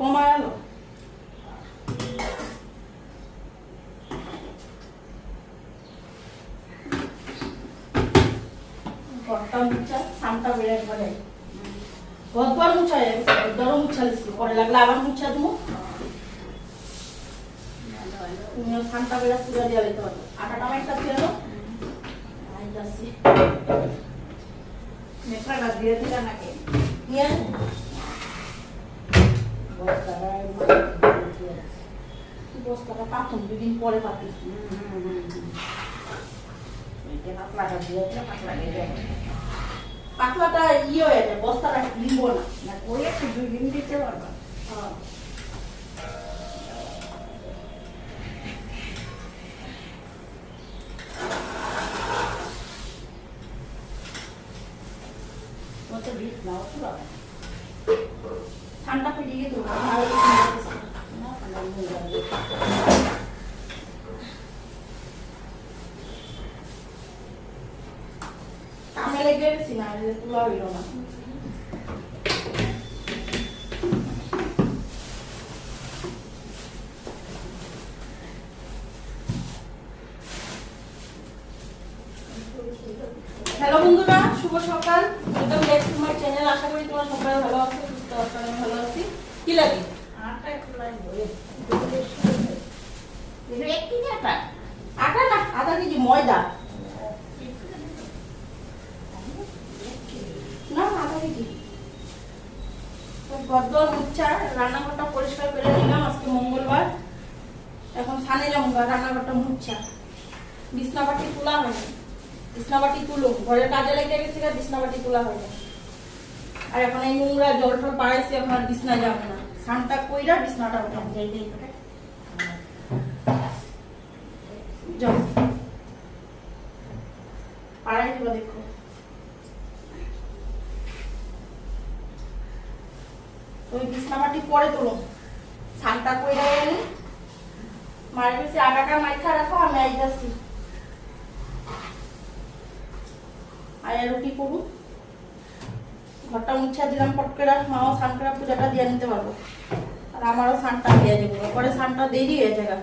কমায়ালো ঘরটা মুছা সামটা বেড়ে একবারে গদবার মুছা হয়ে গেছে মুছা দিছিল পরে লাগলে আবার মুছা দেবো তুমিও সামটা বেড়ে পুজো দিয়ে দিতে পারো আটাটা একটা দাও আইতাছি মেশালা দিয়ে নাকি নিয়ে বস্তাটা পাতুন দুদিন পরে পাতি পাতলাটা ইয়ে হয়ে যায় বস্তাটা লিম্ব না না ওই একটু দুই দিন দিতে পারবা হ্যাঁ। কত ভিত নাও পুরো পেরিয়ে গেছে না তুলা হইল না হ্যালো বন্ধুরা, শুভ সকাল। Welcome back to my channel আশা করি তোমরা সবাই ভালো আছো, সুস্থ আছো, আমি ভালো আছি। কি লাগে? আটা না আধা কেজি ময়দা। না আধা কেজি। গদ্দর উচ্চা রান্নাঘরটা পরিষ্কার করে নিলাম আজকে মঙ্গলবার। এখন সানে যাব রান্নাঘরটা মুচ্ছা। বিছনাবাটি তোলা হয়নি। বিছনাবাটি তুলো। ঘরের কাজে লেগে গেছে বিছনাবাটি তোলা হয়নি। আর এখন এই নোংরা জল টল পাড়াইছে এখন আর বিছনা যাব না। সানটা কইরা বিছনাটা উঠাম যাই যাই ওই বিছনামাটি পরে মাইখা রাখো, আমি আয়া রুটি করু ঘরটা মুছা দিলাম, পট করে মাও সান করে পূজাটা দিয়ে নিতে পারব। আর আমারও সানটা দিয়ে দেবো পরে সানটা দেরি হয়ে যাবে।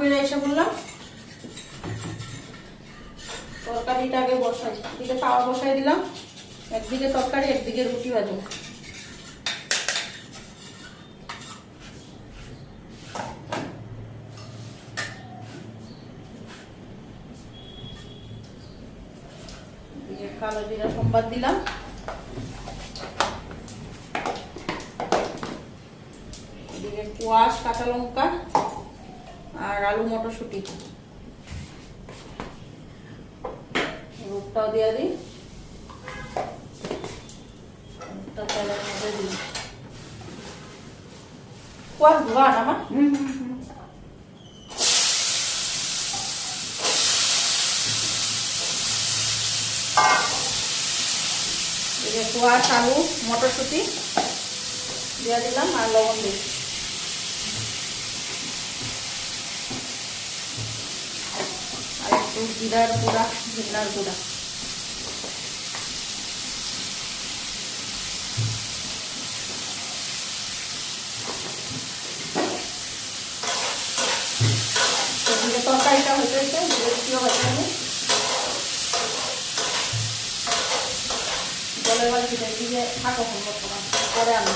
করে এসে বললাম, তরকারিটা আগে বসাই। দিকে তাওয়া বসাই দিলাম, একদিকে তরকারি, একদিকে রুটি ভাজবো কালো জিরা সোমবার দিলাম। এদিকে কোয়াশ, কাঁচা লঙ্কা। আর আলু মটরশুঁটি। রূপটাও দিয়ে দিই। রূপটা তেলের মধ্যে দিই। কোয়াশ ধোয়া না এদিকে আলু মটরশুঁটি। দিয়ে দিলাম আর লবণ দিই একটু জিরার গুঁড়া জিরার গুঁড়া। তরকারিটা হতে হতে জিরে রুটিও হতে হবে জলের বালতিটা দিয়ে থাকো পরে আমি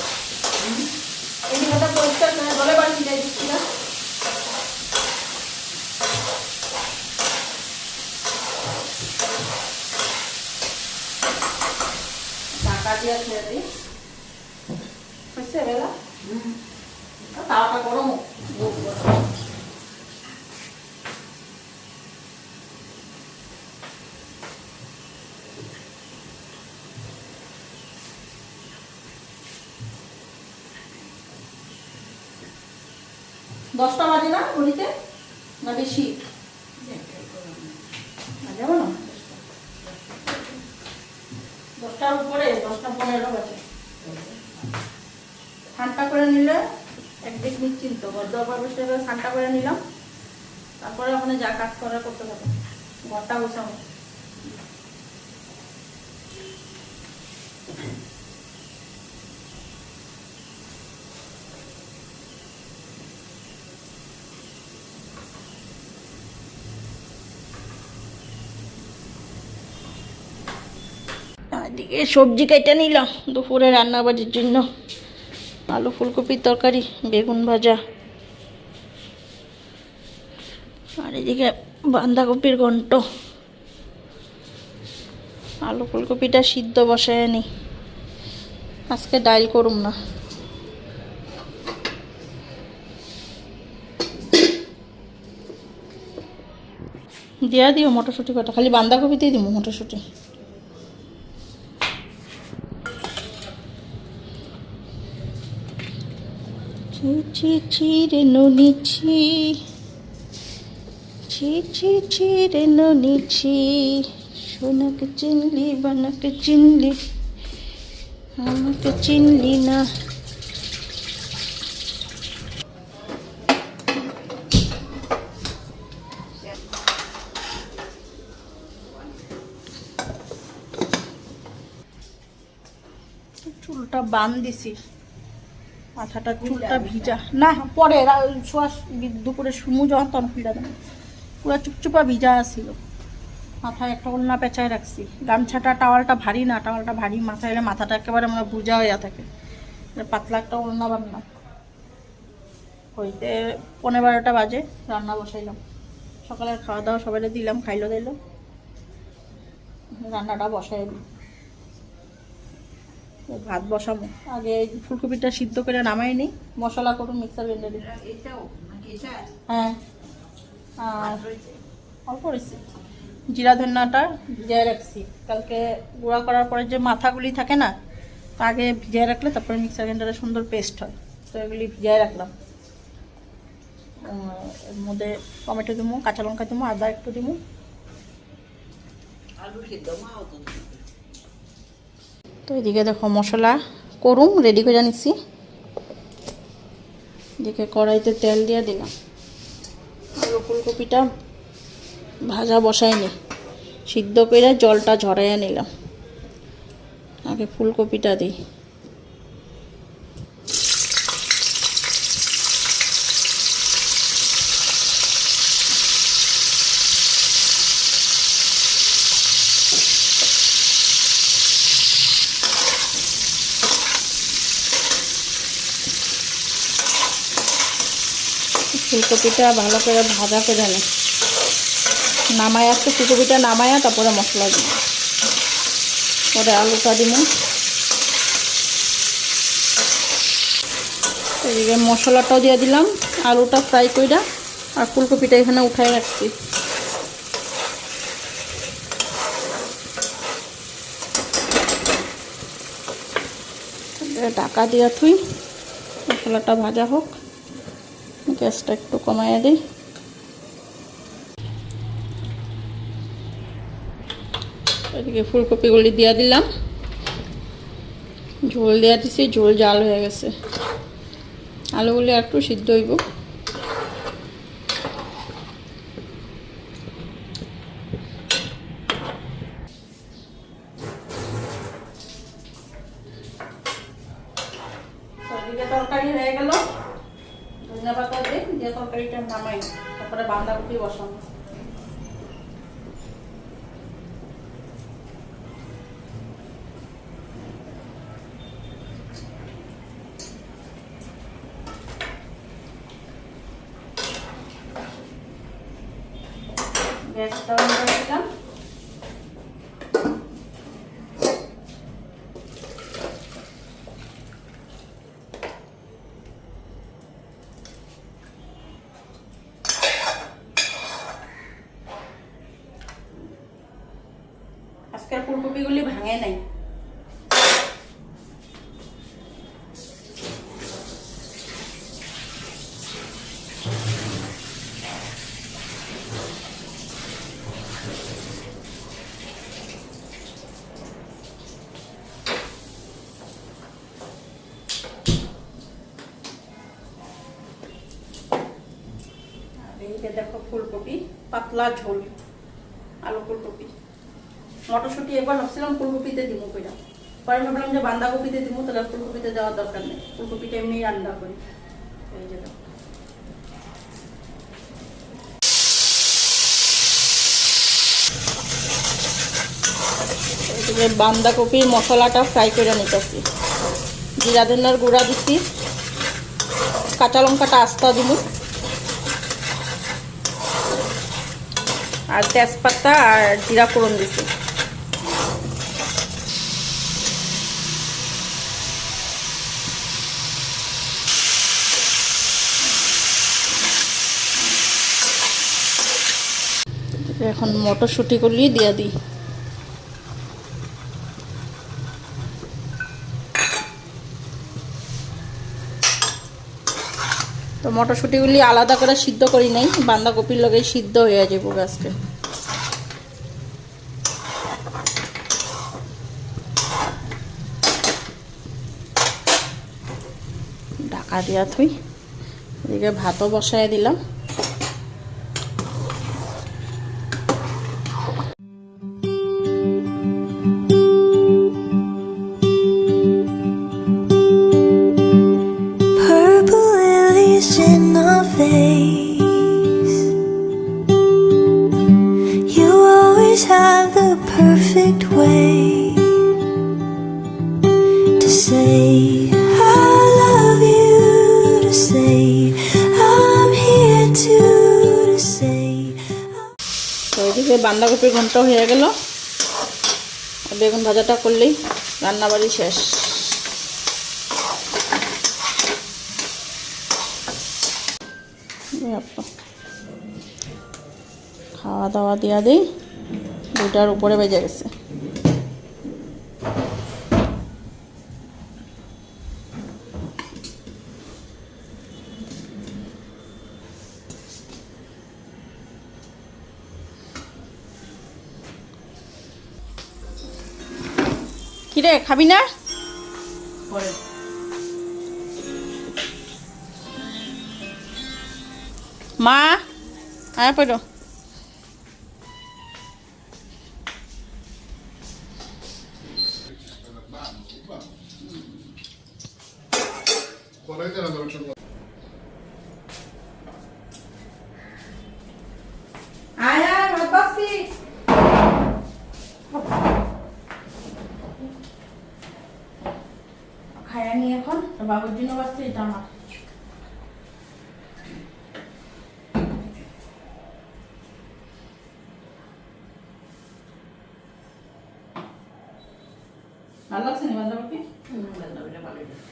এই দিকটা পরিষ্কার করে জলের বালতিটা দিচ্ছি না। গরম হ্যাঁ। হ্যাঁ। হ্যাঁ। দশটা বাজে না ঘড়িতে না বেশি? নিশ্চিন্ত দরবার বসে ঠান্ডা করে নিলাম। তারপরে ওখানে যা কাজ করার করতে হবে। ঘরটা এদিকে সবজি কেটে নিলাম। দুপুরে রান্না বাজির জন্য আলু ফুলকপির তরকারি, বেগুন ভাজা। আর এদিকে বাঁধাকপির ঘন্ট। আলু ফুলকপিটা সিদ্ধ বসায় নি। আজকে ডাইল করুম না। দিয়া দিও মটরশুঁটি কটা খালি বাঁধাকপিতেই দিব মটরশুঁটি। ছি ছি ছি রে ননি, ছি। ছি ছি ছি রে ননি ছি। সোনাকে চিনলি বানাকে চিনলি। আমাকে চিনলি না। চুলটা বান দিছি মাথাটা চুলটা ভিজা। না পরে শোয়া দুপুরে সুমু যখন তখন খুলে দেন পুরো চুপচুপা ভিজা আসছিল মাথায় একটা ওলনা পেঁচায় রাখছি। গামছাটা টাওয়ালটা ভারী না টাওয়ালটা ভারী। মাথায় এলে মাথাটা একেবারে মানে বুঝা হইয়া থাকে। পাতলা একটা ওলনা বান্না হইতে পনেরো বারোটা বাজে রান্না বসাইলাম। সকালের খাওয়া দাওয়া সবাই দিলাম খাইলো দিল। রান্নাটা বসাই ভাত বসাবো। আগে ফুলকপিটা সিদ্ধ করে নামাই নিই মশলা করুন মিক্সার গ্রাইন্ডারে। হ্যাঁ। আর অল্প রয়েছে। জিরা ধন্যাটা ভিজিয়ে রাখছি। কালকে গুঁড়া করার পরে যে মাথাগুলি থাকে না তা আগে ভিজিয়ে রাখলে তারপরে মিক্সার গ্রাইন্ডারে সুন্দর পেস্ট হয়। তো এগুলি ভিজিয়ে রাখলাম। এর মধ্যে টমেটো দিবো কাঁচা লঙ্কা দিবো আদা একটু সিদ্ধ তো এদিকে দেখো মশলা করুম রেডি করে নিচ্ছি এদিকে কড়াইতে তেল দিয়ে দিলাম। ফুলকপিটা ভাজা বসাইনি সিদ্ধ করে জলটা ঝরাইয়া নিলাম। আগে ফুলকপিটা দিই। ফুলকপিটা ভালো করে ভাজা করে নি। নামায় আসতে ফুলকপিটা নামায়া তারপরে মশলা দিব পরে আলুটা দিব এদিকে মশলাটাও দিয়ে দিলাম, আলুটা ফ্রাই কইরা আর ফুলকপিটা এখানে উঠাই রাখছি। ঢাকা দিয়া থুই, মশলাটা ভাজা হোক। গ্যাসটা একটু কমাইয়া দিই। এদিকে ফুলকপিগুলি দিয়া দিলাম। ঝোল দেওয়া দিছি, ঝোল জাল হয়ে গেছে। আলুগুলি একটু সিদ্ধ হইব। তরকারি হয়ে গেল। ধনিয়া দিয়ে তরকারিটা নামাই তারপরে বাঁধাকপি বসাবো গ্যাসটা অন করে দিলাম আজকের ফুলকপিগুলি ভাঙে নাই ফুলকপি, পাতলা ঝোল, আলু ফুলকপি। মটরশুঁটি একবার ভাবছিলাম ফুলকপিতে দিব কইরা। পরে ভাবলাম যে বাঁধাকপিতে দিব, তাহলে ফুলকপিতে দেওয়ার দরকার নেই। ফুলকপিটা এমনি রান্না করি। এই যে। বাঁধাকপির মশলাটা ফ্রাই করে নিতেছি। জিরা ধন্যার গুঁড়া দিচ্ছি কাঁচা লঙ্কাটা আস্তা দিব। আর তেজপাতা আর জিরা ফোড়ন দিছি। এখন মটরশুঁটি করলেই দিয়ে দিই। মটরশুঁটিগুলি আলাদা করে সিদ্ধ করি নাই, বাঁধাকপির লগে সিদ্ধ হয়ে যাব গাছকে ঢাকা দিয়া থই, এদিকে ভাতও বসাই দিলাম। বান্ধাকপির বাঁধাকপির ঘণ্টা হয়ে গেল। বেগুন ভাজাটা করলেই রান্নাবাড়ি শেষ। খাওয়া দাওয়া দিয়া দিই দুটার উপরে বেজে গেছে। খাবি না? মা আয় পড়ো Correte la noche. আয় আয় ভাত বাসি খায়া নি এখন তো বাবুর জন্য বাসছি এটা আমার ভালো লাগছে না বাঁধাকপি হুম, বান্ধবীরা ভালোই আছে।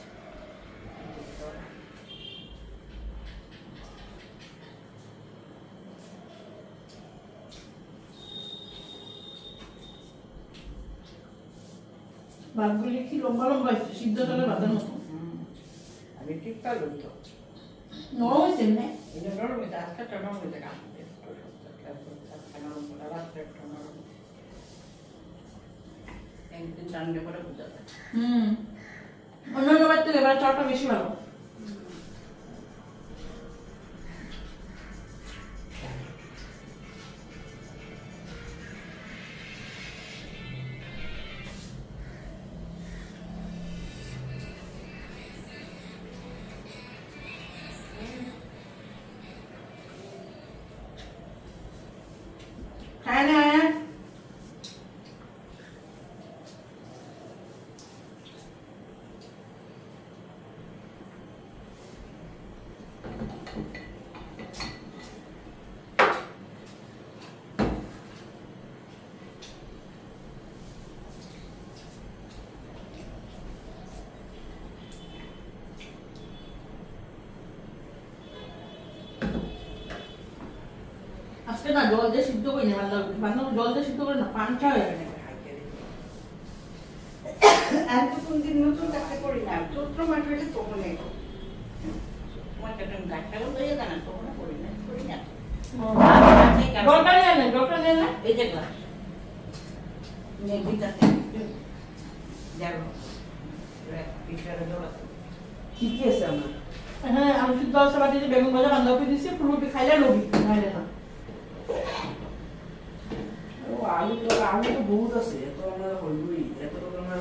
ভাতগুলি কি লম্বা লম্বা হয়েছে সিদ্ধ জলে ভাতের মতো হুম। আমি ঠিক পারলাম তো নরম হয়েছে এই যে নরম হয়েছে, আজকে একটা নরম হয়েছে। একদিন রান্না করে বোঝা যায়। হুম অন্যান্য বাড়িতে এবার চালটা বেশি ভালো খায় না আজকে না জল দিয়ে সিদ্ধ করি না বাঁধাকপি জল দিয়ে সিদ্ধ করে না পাঞ্চা হয়ে গেছে। নতুন কাজটা করি না চৈত্র মাস হলে তখন না। এই যে গ্লাস যাব পিঠাটা জল আছে। ঠিকই আছে আমার। হ্যাঁ আমি সিদ্ধ আছে বাটিতে বেগুন ভাজা বাঁধাকপি দিচ্ছি ফুলকপি খাইলে লবি খাইলে না। তো বহুত আছে হইবই এত টাকা আমরা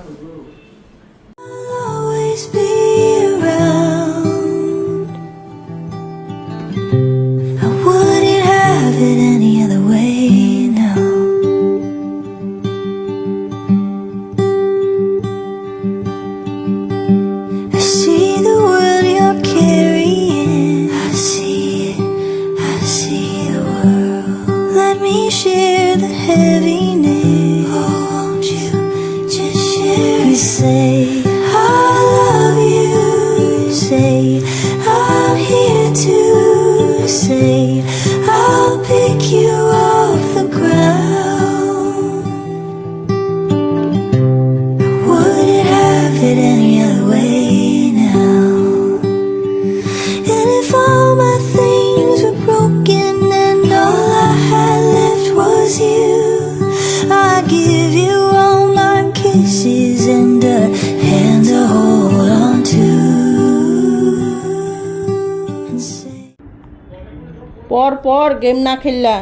পর পর গেম না খেললা।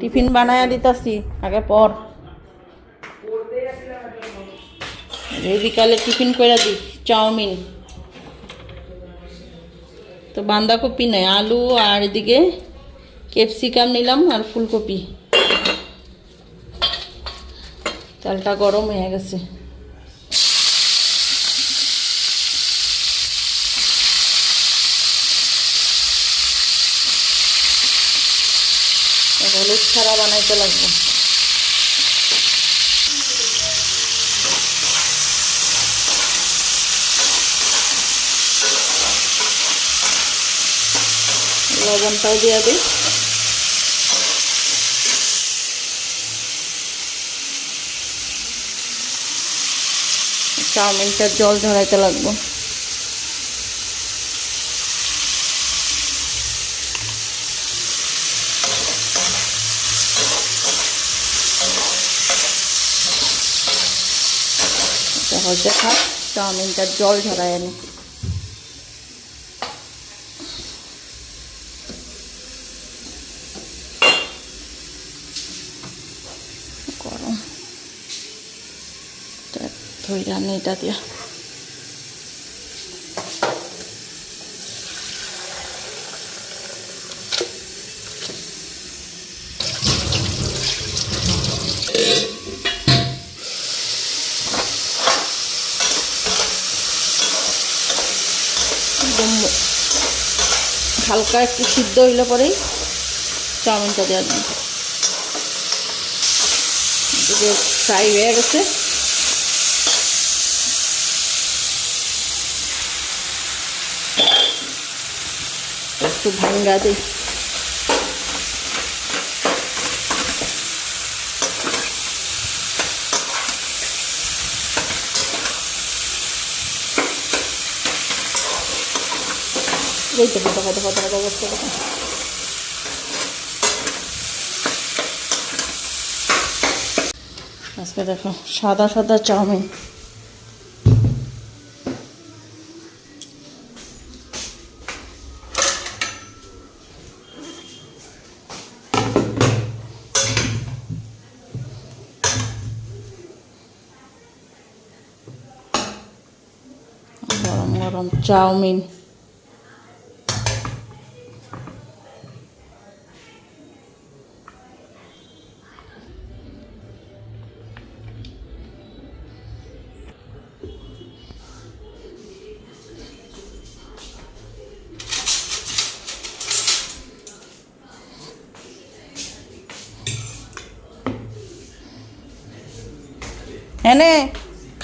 টিফিন বানায়া দিতাছি আগে পর। বিকালে টিফিন করে দি চাউমিন। তো বাঁধাকপি নেই আলু আর এদিকে ক্যাপসিকাম নিলাম আর ফুলকপি। চালটা গরম হয়ে গেছে। ছাড়া বানাইতে লাগবে। লবণটাও দিয়ে দিই। চাউমিনটা জল ঝরাইতে লাগবো। থাক চাউমিনটার জল ঝরায় আনি। গরম। ধরে আনি এটা দিয়া একদম হালকা একটু সিদ্ধ হইলে পরেই চাউমিনটা দেওয়া যাবে। ফ্রাই হয়ে গেছে। একটু ভাঙ্গা দিই। এই তো কত কত কত কত অবস্থা দেখো আজকে দেখো সাদা সাদা চাউমিন গরম গরম চাউমিন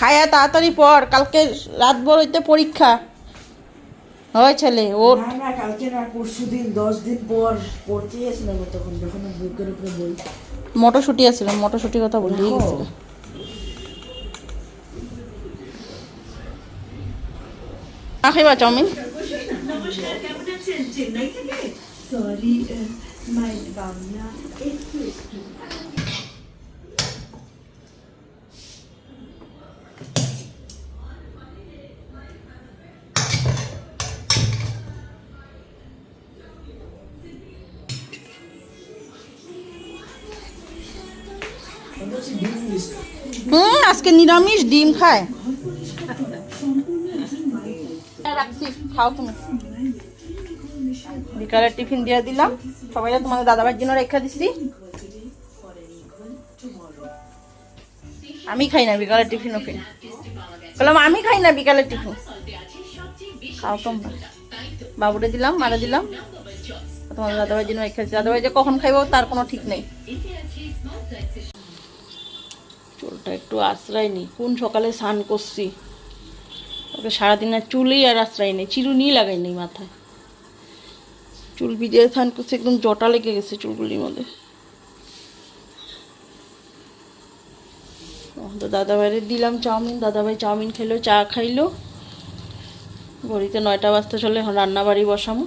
খায়া তাড়াতাড়ি পর কালকে রাত ভোর হইতে পরীক্ষা। হয় ছেলে ও না না কালকে না পরশু দিন দশ দিন পর পড়তে গেছিলাম তখন যখন বুকের উপরে বই। মটরশুটি আছিল মটরশুটি কথা বলিয়ে গেছিল। না খাইবা চাউমিন? সরি মাই বাবা একটু একটু। আজকে নিরামিষ ডিম খায়। খাও তুমি। বিকালের টিফিন দিয়ে দিলাম। সবাই তোমাদের দাদাবার জন্য রেখে দিছি। আমি খাই না বিকালের টিফিন ওফিন বললাম, আমি খাই না বিকালের টিফিন। খাও তোমরা। বাবুরে দিলাম, মারা দিলাম। তোমাদের দাদাবার জন্য রেখে দিচ্ছি দাদাভাই যে কখন খাইবো তার কোনো ঠিক নেই। একটু আশ্রয় নি কোন সকালে স্নান করছি? ওকে সারাদিনের চুলেই আর আশ্রয় নেই চিরুনি লাগাই নেই মাথায়। চুল ভিজে স্নান করছে, একদম জটা লেগে গেছে চুলগুলির মধ্যে। তো দাদাভাইরে দিলাম চাউমিন, দাদাভাই চাউমিন খেলো, চা খাইলো। ঘড়িতে নয়টা বাজতে চলে, এখন রান্না বাড়ি বসামো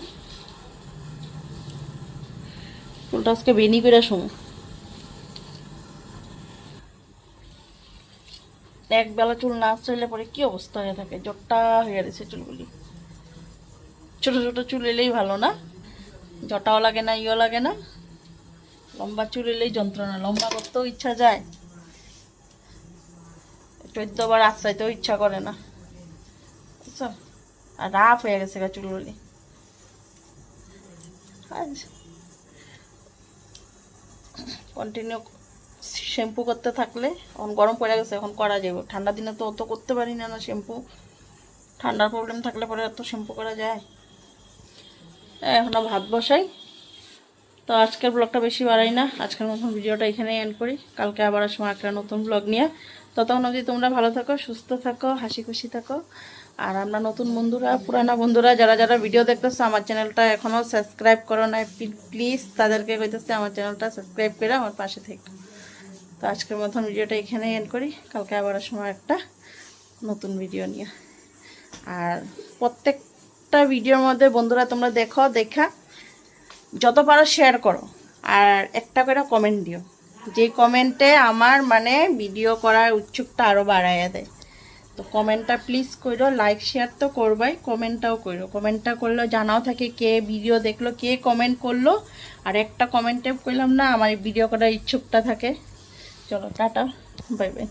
চুলটা আজকে বেনি করে শোনো এক বেলা চুল না আসলে পরে কি অবস্থা হয়ে থাকে? জটটা হয়ে গেছে চুলগুলি। ছোট ছোট চুল এলেই ভালো না? জটাও লাগে না, ইও লাগে না? লম্বা চুল এলেই যন্ত্রণা, লম্বা করতেও ইচ্ছা যায়। চোদ্দ বার আশ্রাইতেও ইচ্ছা করে না। আর রাফ হয়ে গেছে গা চুলগুলি। কন্টিনিউ শ্যাম্পু করতে থাকলে, এখন গরম পড়ে গেছে, এখন করা যাবে। ঠান্ডা দিনে তো অত করতে পারি না না শ্যাম্পু। ঠান্ডার প্রবলেম থাকলে পরে এত শ্যাম্পু করা যায়। এখনও ভাত বসাই। তো আজকের ব্লগটা বেশি বাড়াই না। আজকের মতন ভিডিওটা এখানেই এন্ড করি। কালকে আবার সময় একটা নতুন ব্লগ নিয়ে। ততক্ষণ অবধি তোমরা ভালো থাকো, সুস্থ থাকো, হাসি খুশি থাকো। আর আমরা নতুন বন্ধুরা, পুরানা বন্ধুরা, যারা যারা ভিডিও দেখতেছো, আমার চ্যানেলটা এখনও সাবস্ক্রাইব করো না প্লিজ তাদেরকে কইতেছে, আমার চ্যানেলটা সাবস্ক্রাইব করে আমার পাশে থেকে। তো আজকের মতন ভিডিওটা এখানেই এন্ড করি। কালকে আবার সময় একটা নতুন ভিডিও নিয়ে। আর প্রত্যেকটা ভিডিওর মধ্যে বন্ধুরা তোমরা দেখো, দেখা, যত পারো শেয়ার করো। আর একটা করে কমেন্ট দিও। যে কমেন্টে আমার মানে ভিডিও করার উৎসুকটা আরও বাড়াইয়া দেয়। তো কমেন্টটা প্লিজ করো লাইক শেয়ার তো করবাই কমেন্টটাও করো। কমেন্টটা করলে জানাও থাকে কে ভিডিও দেখল, কে কমেন্ট করল। আর একটা কমেন্টে করলাম না, আমার ভিডিও করার ইচ্ছুকটা থাকে। চলো টাটা বাই বাই।